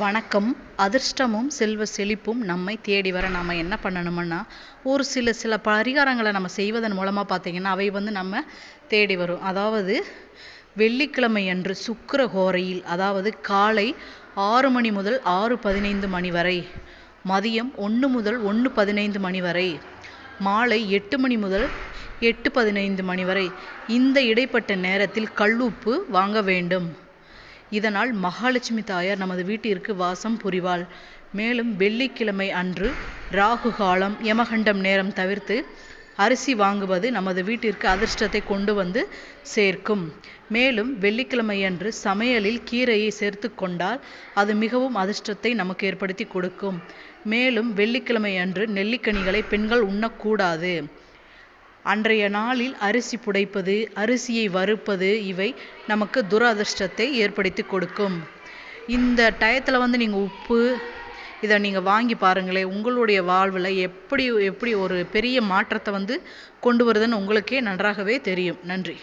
வணக்கம். அதிர்ஷ்டமும் செல்வ செழிப்பும் நம்மை தேடி வர நாம் என்ன பண்ணணும்னா ஒரு சில சில பரிகாரங்களை நம்ம செய்வதன் மூலமாக பார்த்தீங்கன்னா அவை வந்து நம்ம தேடி வரும். அதாவது வெள்ளிக்கிழமை அன்று சுக்கர கோரையில் அதாவது காலை ஆறு மணி முதல் ஆறு பதினைந்து மணி வரை மதியம் ஒன்று முதல் ஒன்று பதினைந்து மணி வரை மாலை எட்டு மணி முதல் எட்டு பதினைந்து மணி வரை இந்த இடைப்பட்ட நேரத்தில் கல்லுப்பு வாங்க வேண்டும். இதனால் மகாலட்சுமி தாயார் நமது வீட்டிற்கு வாசம் புரிவாள். மேலும் வெள்ளிக்கிழமை அன்று ராகு காலம் யமகண்டம் நேரம் தவிர்த்து அரிசி வாங்குவது நமது வீட்டிற்கு அதிர்ஷ்டத்தை கொண்டு வந்து சேர்க்கும். மேலும் வெள்ளிக்கிழமை அன்று சமையலில் கீரையை சேர்த்து கொண்டால் அது மிகவும் அதிர்ஷ்டத்தை நமக்கு ஏற்படுத்தி கொடுக்கும். மேலும் வெள்ளிக்கிழமை அன்று நெல்லிக்கனிகளை பெண்கள் உண்ணக்கூடாது. அன்றைய நாளில் அரிசி புடைப்பது அரிசியை வறுப்பது இவை நமக்கு துரதிர்ஷ்டத்தை ஏற்படுத்தி கொடுக்கும். இந்த டயத்தில் வந்து நீங்கள் உப்பு இதை நீங்கள் வாங்கி பாருங்களேன். உங்களுடைய வாழ்வில் எப்படி எப்படி ஒரு பெரிய மாற்றத்தை வந்து கொண்டு வருதுன்னு உங்களுக்கே நன்றாகவே தெரியும். நன்றி.